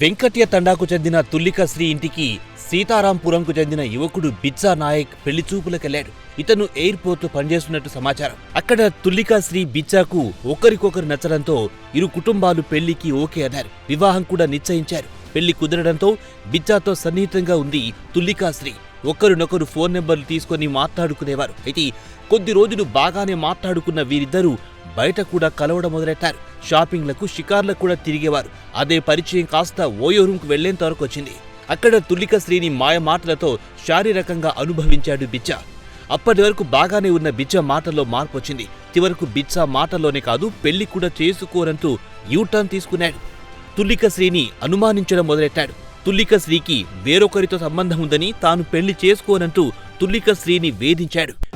వెంకట్య తండాకు చెందిన తుల్లిక శ్రీ ఇంటికి సీతారాంపురంకు చెందిన యువకుడు బిజ్జా నాయక్ పెళ్ళి చూపులకెళ్ళాడు. ఇతను ఎయిర్పోర్ట్ పనిచేస్తున్నట్టు సమాచారం. అక్కడ తుల్లికా శ్రీ బిచ్చాకు ఒకరికొకరు నచ్చడంతో ఇరు కుటుంబాలు పెళ్ళికి ఓకే అన్నారు. వివాహం కూడా నిశ్చయించారు. పెళ్ళి కుదరడంతో బిచ్చాతో సన్నిహితంగా ఉంది తుల్లికాశ్రీ ఒకరినొకరు ఫోన్ నెంబర్లు తీసుకొని మాట్లాడుకునేవారు. అయితే కొద్ది రోజులు బాగానే మాట్లాడుకున్న వీరిద్దరూ బయట కూడా కలవడం మొదలెట్టారు. షాపింగ్లకు షికార్లకు కూడా తిరిగేవారు. అదే పరిచయం కాస్త ఓయో రూమ్కు వెళ్ళేంత వరకు వచ్చింది. అక్కడ తుల్లిక శ్రీని మాయ మాటలతో శారీరకంగా అనుభవించాడు బిచ్చ. అప్పటి వరకు బాగానే ఉన్న బిచ్చ మాటల్లో మార్పు వచ్చింది. చివరకు బిచ్చ మాటల్లోనే కాదు పెళ్ళి కూడా చేసుకోరంటూ యూటర్న్ తీసుకున్నాడు. తుల్లిక శ్రీని అనుమానించడం మొదలెట్టాడు. తుల్లిక శ్రీకి వేరొకరితో సంబంధం ఉందని తాను పెళ్ళి చేసుకోనంటూ తుల్లిక శ్రీని వేధించాడు.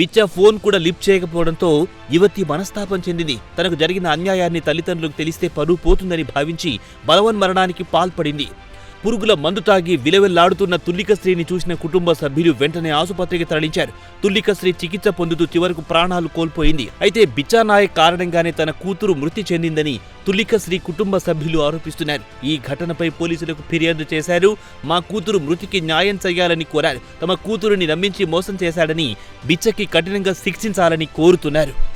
బిచ్చ ఫోన్ కూడా లిఫ్ట్ చేయకపోవడంతో యువతి మనస్తాపం చెందింది. తనకు జరిగిన అన్యాయాన్ని తల్లిదండ్రులకు తెలిస్తే పరువు పోతుందని భావించి బలవన్మరణానికి పాల్పడింది. పురుగుల మందు తాగి విలవెల్లాడుతున్న తుల్లికశ్రీని చూసిన కుటుంబ సభ్యులు వెంటనే ఆసుపత్రికి తరలించారు. తుల్లికశ్రీ చికిత్స పొందుతూ చివరకు ప్రాణాలు కోల్పోయింది. అయితే బిచ్చానాయక్ కారణంగానే తన కూతురు మృతి చెందిందని తుల్లికశ్రీ కుటుంబ సభ్యులు ఆరోపిస్తున్నారు. ఈ ఘటనపై పోలీసులకు ఫిర్యాదు చేశారు. మా కూతురు మృతికి న్యాయం చేయాలని కోరారు. తమ కూతురుని నమ్మించి మోసం చేశాడని బిచ్చకి కఠినంగా శిక్షించాలని కోరుతున్నారు.